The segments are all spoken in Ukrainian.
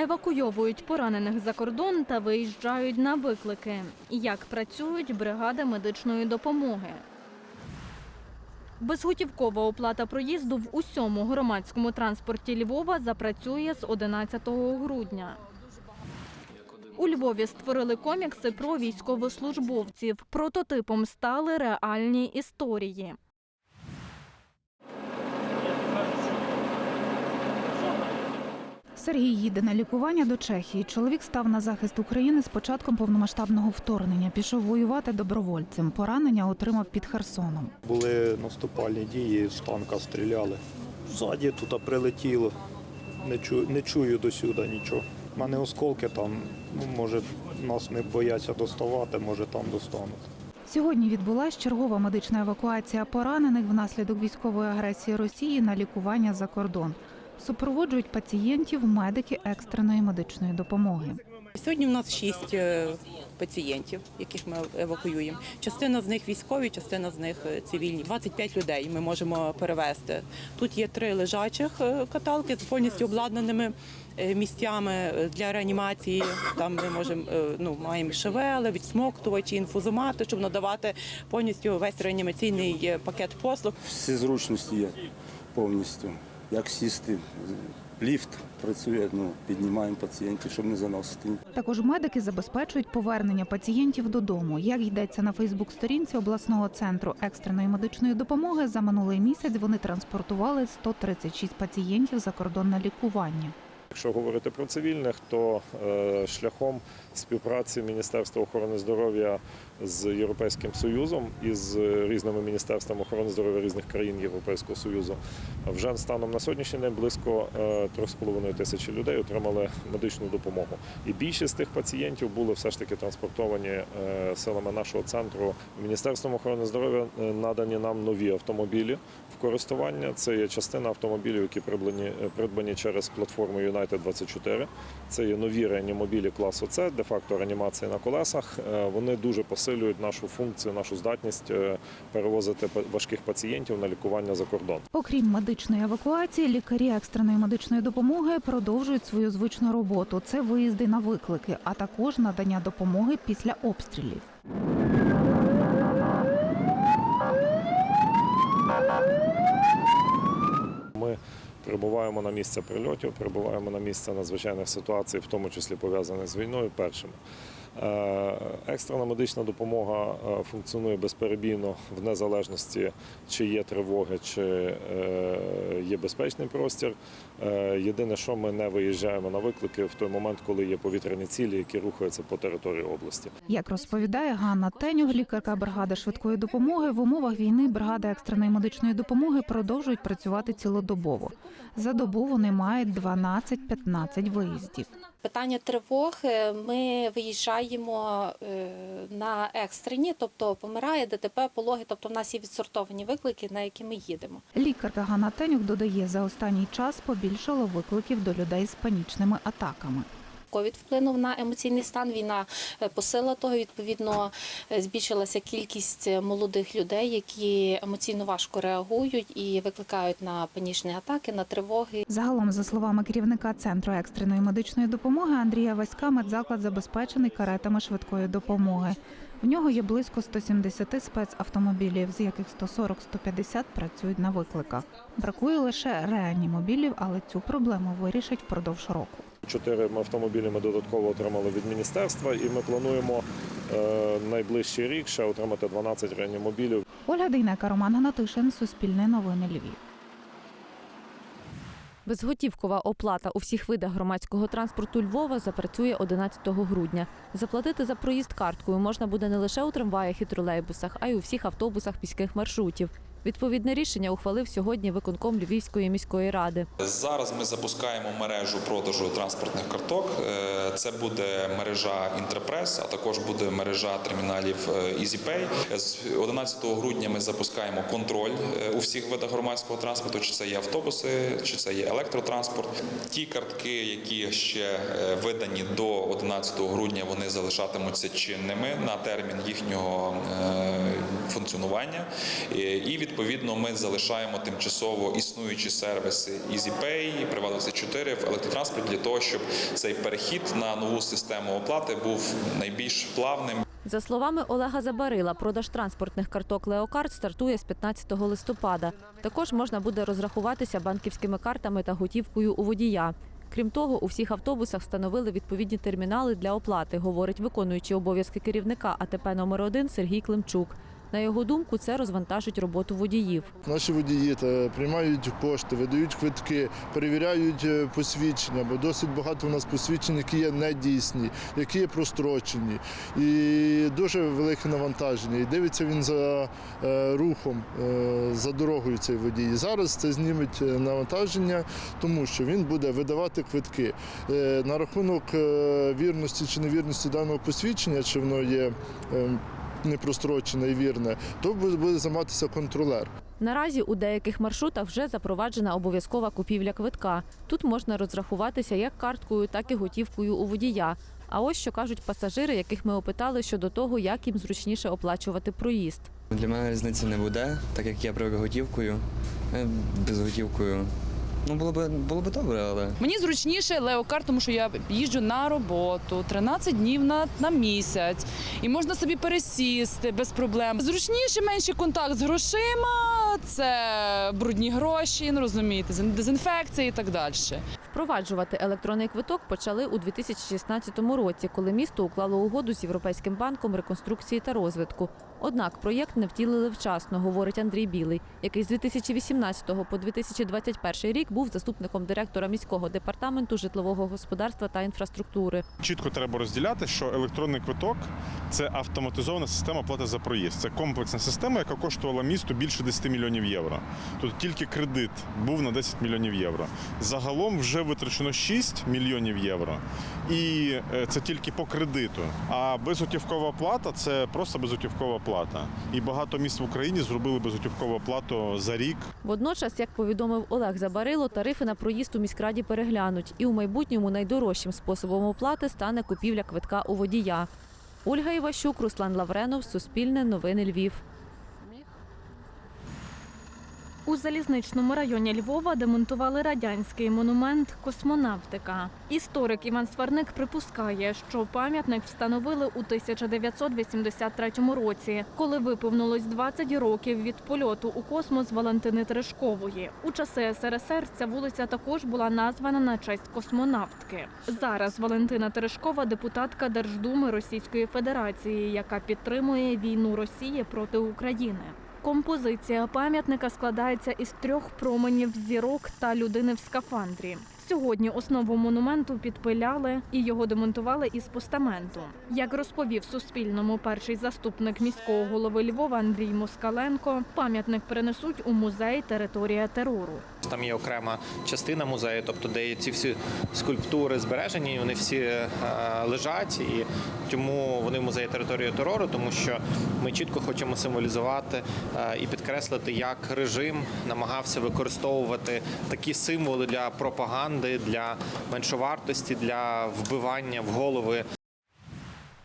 Евакуйовують поранених за кордон та виїжджають на виклики. Як працюють бригади медичної допомоги. Безготівкова оплата проїзду в усьому громадському транспорті Львова запрацює з 11 грудня. У Львові створили комікси про військовослужбовців. Прототипом стали реальні історії. Сергій їде на лікування до Чехії. Чоловік став на захист України з початком повномасштабного вторгнення. Пішов воювати добровольцем. Поранення отримав під Херсоном. Були наступальні дії, з танка стріляли. Ззаді тут прилетіло. Не чую, не чую до сюди нічого. У мене осколки там, ну, може, нас не бояться доставати, може там достануть. Сьогодні відбулася чергова медична евакуація поранених внаслідок військової агресії Росії на лікування за кордон. Супроводжують пацієнтів медики екстреної медичної допомоги. Сьогодні у нас шість е, пацієнтів, яких ми евакуюємо. Частина з них військові, частина з них е, цивільні. 25 людей ми можемо перевезти. Тут є три лежачих е, каталки з повністю обладнаними місцями для реанімації. Там ми можемо ну маємо шевели, відсмоктувачі, інфузомати, щоб надавати повністю весь реанімаційний пакет послуг. Всі зручності є повністю. Як сісти, ліфт працює, ну, піднімаємо пацієнтів, щоб не заносити. Також медики забезпечують повернення пацієнтів додому. Як йдеться на Фейсбук-сторінці обласного центру екстреної медичної допомоги, за минулий місяць вони транспортували 136 пацієнтів за кордон на лікування. Якщо говорити про цивільних, то е, шляхом співпраці Міністерства охорони здоров'я з Європейським Союзом і з різними міністерствами охорони здоров'я різних країн Європейського Союзу вже станом на сьогоднішній день близько е, 3,5 тисячі людей отримали медичну допомогу. І більшість тих пацієнтів були все ж таки транспортовані е, силами нашого центру. Міністерством охорони здоров'я е, надані нам нові автомобілі в користування. Це є частина автомобілів, які придбані, придбані через платформу United 24. Це є нові реанімобілі класу С, де-факто реанімації на колесах. Е, Вони дуже посилюють нашу функцію, нашу здатність е, перевозити важких пацієнтів на лікування за кордон. Окрім медичної евакуації, лікарі екстреної медичної допомоги продовжують свою звичну роботу. Це виїзди на виклики, а також надання допомоги після обстрілів. Ми прибуваємо на місце прильотів, прибуваємо на місце надзвичайних ситуацій, в тому числі пов'язаних з війною. Першими екстрена медична допомога е, функціонує безперебійно в незалежності, чи є тривоги, чи е, є безпечний простір. Е, Єдине, що ми не виїжджаємо на виклики в той момент, коли є повітряні цілі, які рухаються по території області. Як розповідає Ганна Тенюг, лікарка бригади швидкої допомоги, в умовах війни бригади екстреної медичної допомоги продовжують працювати цілодобово. За добу вони мають 12-15 виїздів. Питання тривог е, ми виїжджаємо е, на екстрені, тобто помирає ДТП, пологи, тобто в нас є відсортовані виклики, на які ми їдемо. Лікарка Ганна Тенюк додає, за останній час побільшало викликів до людей з панічними атаками. Ковід вплинув на емоційний стан. Війна е, посила того. Відповідно, е, збільшилася кількість е, молодих людей, які емоційно важко реагують і викликають на панічні атаки, на тривоги. Загалом, за словами керівника центру екстреної медичної допомоги Андрія Васька, медзаклад забезпечений каретами швидкої допомоги. В нього є близько 170 спецавтомобілів, з яких 140-150 працюють на викликах. Бракує лише реанімобілів, але цю проблему вирішать впродовж року. Чотири автомобілі ми додатково отримали від міністерства, і ми плануємо е, найближчий рік ще отримати 12 реанімобілів. Ольга Дейнека, Роман Гнатишин, Суспільне новини Львів. Безготівкова оплата у всіх видах громадського транспорту Львова запрацює 11 грудня. Заплатити за проїзд карткою можна буде не лише у трамваях і тролейбусах, а й у всіх автобусах міських маршрутів. Відповідне рішення ухвалив сьогодні виконком Львівської міської ради. Зараз ми запускаємо мережу продажу транспортних карток. Е, Це буде мережа Інтерпрес, а також буде мережа терміналів EasyPay. З 11 грудня ми запускаємо контроль е, у всіх видах громадського транспорту, чи це є автобуси, чи це є електротранспорт. Ті картки, які ще е, видані до 11 грудня, вони залишатимуться чинними на термін їхнього функціонування. І, І відповідно ми залишаємо тимчасово існуючі сервіси EasyPay, Приват24 в електротранспорті для того, щоб цей перехід на нову систему оплати був найбільш плавним. За словами Олега Забарила, продаж транспортних карток Леокарт стартує з 15 листопада. Також можна буде розрахуватися банківськими картами та готівкою у водія. Крім того, у всіх автобусах встановили відповідні термінали для оплати, говорить виконуючий обов'язки керівника АТП номер 1 Сергій Климчук. На його думку, це розвантажить роботу водіїв. Наші водії приймають кошти, видають квитки, перевіряють е, посвідчення, бо досить багато у нас посвідчень, які є недійсні, які є прострочені, і дуже велике навантаження. І дивиться він за е, рухом, е, за дорогою цей водій. Зараз це зніметь навантаження, тому що він буде видавати квитки. На рахунок вірності чи невірності даного посвідчення, чи воно є. Непрострочене і вірне, то буде займатися контролер. Наразі у деяких маршрутах вже запроваджена обов'язкова купівля квитка. Тут можна розрахуватися як карткою, так і готівкою у водія. А ось що кажуть пасажири, яких ми опитали щодо того, як їм зручніше оплачувати проїзд. Для мене різниці не буде, так як я привик готівкою, е, безготівкою. Ну, було б було б добре, але Мені зручніше леокар, тому що я їжджу на роботу 13 днів на, на місяць, і можна собі пересісти без проблем. Зручніше, менший контакт з грошима, це брудні гроші, ну розумієте, дезінфекція і так далі. Впроваджувати електронний квиток почали у 2016 році, коли місто уклало угоду з Європейським банком реконструкції та розвитку. Однак проєкт не втілили вчасно, говорить Андрій Білий, який з 2018 по 2021 рік був заступником директора міського департаменту житлового господарства та інфраструктури. Чітко треба розділяти, що електронний квиток це автоматизована система плати за проїзд. Це комплексна система, яка коштувала місту більше 10 мільйонів євро. Тут тільки кредит був на 10 мільйонів євро. Загалом вже витрачено 6 мільйонів євро, і е, це тільки по кредиту. А безготівкова плата це просто безготівкова плата. І багато міст в Україні зробили безготівкову плату за рік. Водночас, як повідомив Олег Забарило, тарифи на проїзд у міськраді переглянуть, і у майбутньому найдорожчим способом оплати стане купівля квитка у водія. Ольга Іващук, Руслан Лавренов, Суспільне, Новини Львів. У залізничному районі Львова демонтували радянський монумент Космонавтика. Історик Іван Сварник припускає, що пам'ятник встановили у 1983 році, коли виповнилось 20 років від польоту у космос Валентини Терешкової. У часи СРСР ця вулиця також була названа на честь космонавтки. Зараз Валентина Терешкова депутатка Держдуми Російської Федерації, яка підтримує війну Росії проти України. Композиція пам'ятника складається із трьох променів зірок та людини в скафандрі. Сьогодні основу монументу підпиляли і його демонтували із постаменту. Як розповів Суспільному перший заступник міського голови Львова Андрій Москаленко, пам'ятник перенесуть у музей Територія терору. Там є окрема частина музею, тобто де ці всі скульптури збережені, вони всі е, лежать, і тому вони в музеї території терору, тому що ми чітко хочемо символізувати е, і підкреслити, як режим намагався використовувати такі символи для пропаганди, для меншовартості, для вбивання в голови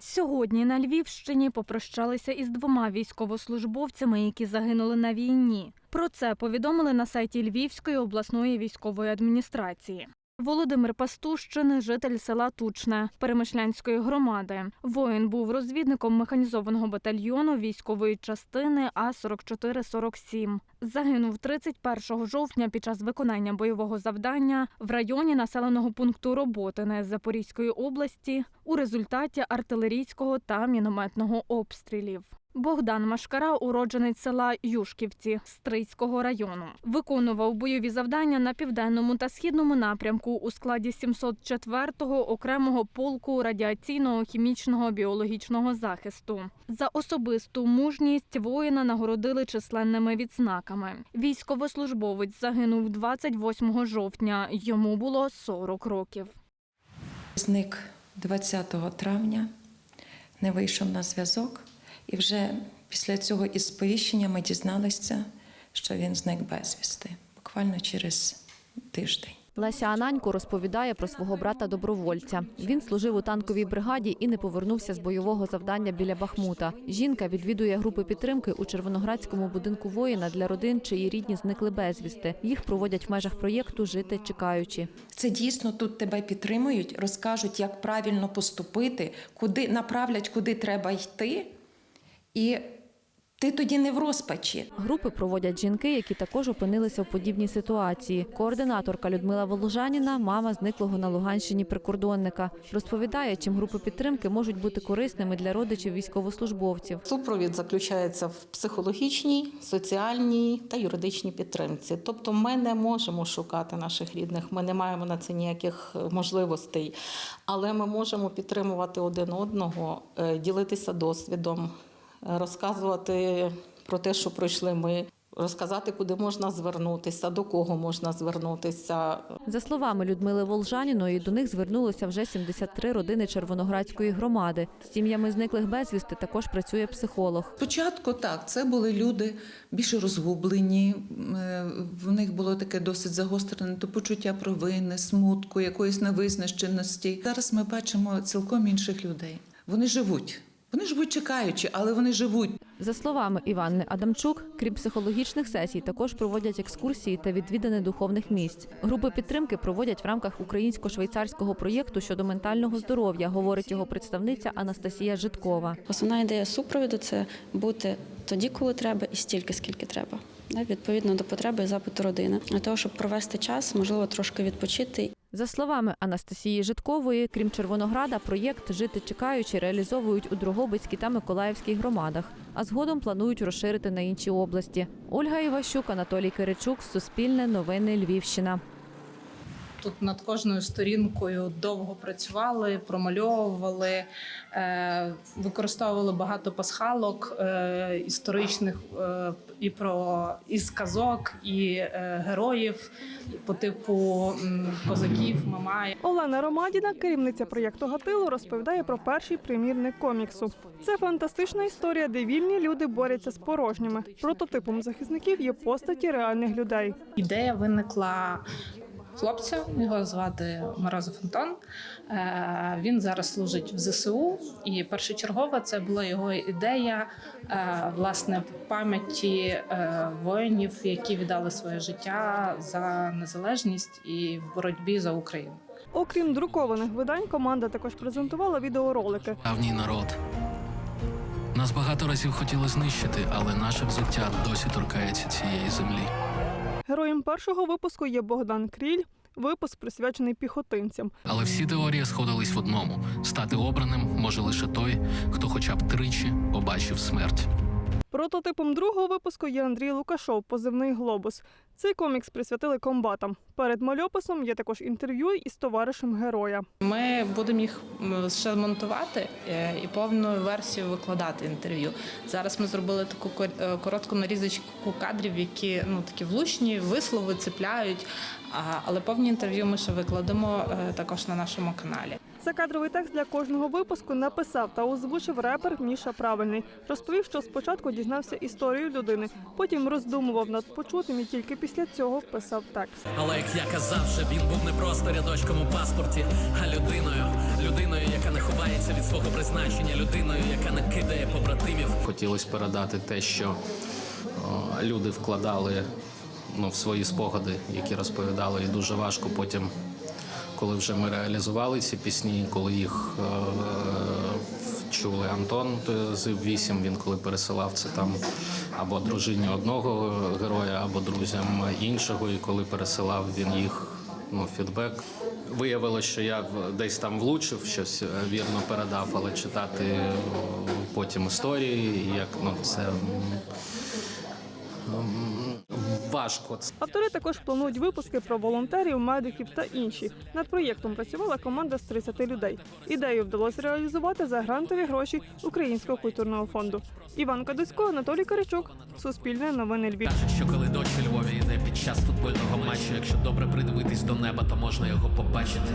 Сьогодні на Львівщині попрощалися із двома військовослужбовцями, які загинули на війні. Про це повідомили на сайті Львівської обласної військової адміністрації. Володимир Пастущин, житель села Тучне Перемишлянської громади. Воїн був розвідником механізованого батальйону військової частини А 4447 Загинув 31 жовтня під час виконання бойового завдання в районі населеного пункту Роботине Запорізької області у результаті артилерійського та мінометного обстрілів. Богдан Машкара, уродженець села Юшківці Стрийського району, виконував бойові завдання на південному та східному напрямку у складі 704-го окремого полку радіаційного, хімічного, біологічного захисту. За особисту мужність воїна нагородили численними відзнаками. Військовослужбовець загинув 28 жовтня. Йому було 40 років. Зник 20 травня, не вийшов на зв'язок. І вже після цього із сповіщення ми дізналися, що він зник безвісти, буквально через тиждень. Леся Ананько розповідає про свого брата добровольця. Він служив у танковій бригаді і не повернувся з бойового завдання біля Бахмута. Жінка відвідує групи підтримки у Червоноградському будинку воїна для родин, чиї рідні зникли безвісти. Їх проводять в межах проєкту Жити чекаючи. Це дійсно тут тебе підтримують, розкажуть, як правильно поступити, куди направлять, куди треба йти. І ти тоді не в розпачі. Групи проводять жінки, які також опинилися в подібній ситуації. Координаторка Людмила Воложаніна, мама зниклого на Луганщині прикордонника, розповідає, чим групи підтримки можуть бути корисними для родичів військовослужбовців. Супровід заключається в психологічній, соціальній та юридичній підтримці. Тобто, ми не можемо шукати наших рідних, ми не маємо на це ніяких е, можливостей, але ми можемо підтримувати один одного, е, ділитися досвідом, розказувати про те, що пройшли ми. Розказати, куди можна звернутися, до кого можна звернутися, За словами Людмили Волжаніної, до них звернулося вже 73 родини Червоноградської громади. З сім'ями зниклих безвісти також працює психолог. Спочатку так, це були люди більше розгублені. е, В них було таке досить загострене то почуття провини, смутку, якоїсь невизначеності. Зараз ми бачимо цілком інших людей. Вони живуть. Вони живуть чекаючи, але вони живуть. За словами Іванни Адамчук, крім психологічних сесій, також проводять екскурсії та відвідини духовних місць. Групи підтримки проводять в рамках українсько-швейцарського проєкту щодо ментального здоров'я, говорить його представниця Анастасія Житкова. Основна ідея супровіду це бути тоді, коли треба, і стільки, скільки треба. Відповідно до потреби і запиту родини. Для того, щоб провести час, можливо, трошки відпочити За словами Анастасії Житкової, крім Червонограда, проєкт Жити чекаючи реалізовують у Дрогобицькій та Миколаївській громадах, а згодом планують розширити на інші області. Ольга Іващук, Анатолій Киричук, Суспільне новини Львівщина. Тут над кожною сторінкою довго працювали, промальовували, е, використовували багато пасхалок е, історичних е, і про і сказок, і героїв по типу козаків, мамай. Олена Ромадіна, керівниця проєкту Гатило, розповідає про перший примірник коміксу. Це фантастична історія, де вільні люди борються з порожніми. Прототипом захисників є постаті реальних людей. Ідея виникла хлопця, його звати Морозов Антон. Е, Він зараз служить в ЗСУ, і першочергово це була його ідея е, власне пам'яті е, воїнів, які віддали своє життя за незалежність і в боротьбі за Україну. Окрім друкованих видань, команда також презентувала відеоролики. Давній народ. Нас багато разів хотіли знищити, але наше взуття досі торкається цієї землі. Героєм першого випуску є Богдан Кріль. Випуск присвячений піхотинцям. Але всі теорії сходились в одному: стати обраним може лише той, хто хоча б тричі побачив смерть. Прототипом другого випуску є Андрій Лукашов, позивний глобус. Цей комікс присвятили комбатам. Перед мальописом є також інтерв'ю із товаришем героя. Ми будемо їх ще монтувати е, і повну версію викладати інтерв'ю. Зараз ми зробили таку е, коротку нарізочку кадрів, які ну такі влучні, вислови цепляють. Але повні інтерв'ю ми ще викладемо е, також на нашому каналі. Закадровий текст для кожного випуску написав та озвучив репер Міша Правильний. Розповів, що спочатку дізнався історію людини, потім роздумував над почутим і тільки після цього писав текст. Але як я казав, що він був не просто рядочком у паспорті, а людиною, людиною, яка не ховається від свого призначення, людиною, яка не кидає побратимів. Хотілося передати те, що о, люди вкладали ну, в свої спогади, які розповідали, і дуже важко потім. Коли вже ми реалізували ці пісні, коли їх е, чули Антон е, з 8, він коли пересилав це там або дружині одного героя, або друзям іншого, і коли пересилав він їх ну, фідбек. Виявилося, що я десь там влучив, щось е, вірно передав, але читати е, потім історії, як ну це важко. Автори також планують випуски про волонтерів, медиків та інші. Над проєктом працювала команда з 30 людей. Ідею вдалося реалізувати за грантові гроші Українського культурного фонду. Іван Кадусько, Анатолій Каричук, Суспільне новини Львів. Кажуть, що коли дощ у Львові йде під час футбольного матчу, якщо добре придивитись до неба, то можна його побачити.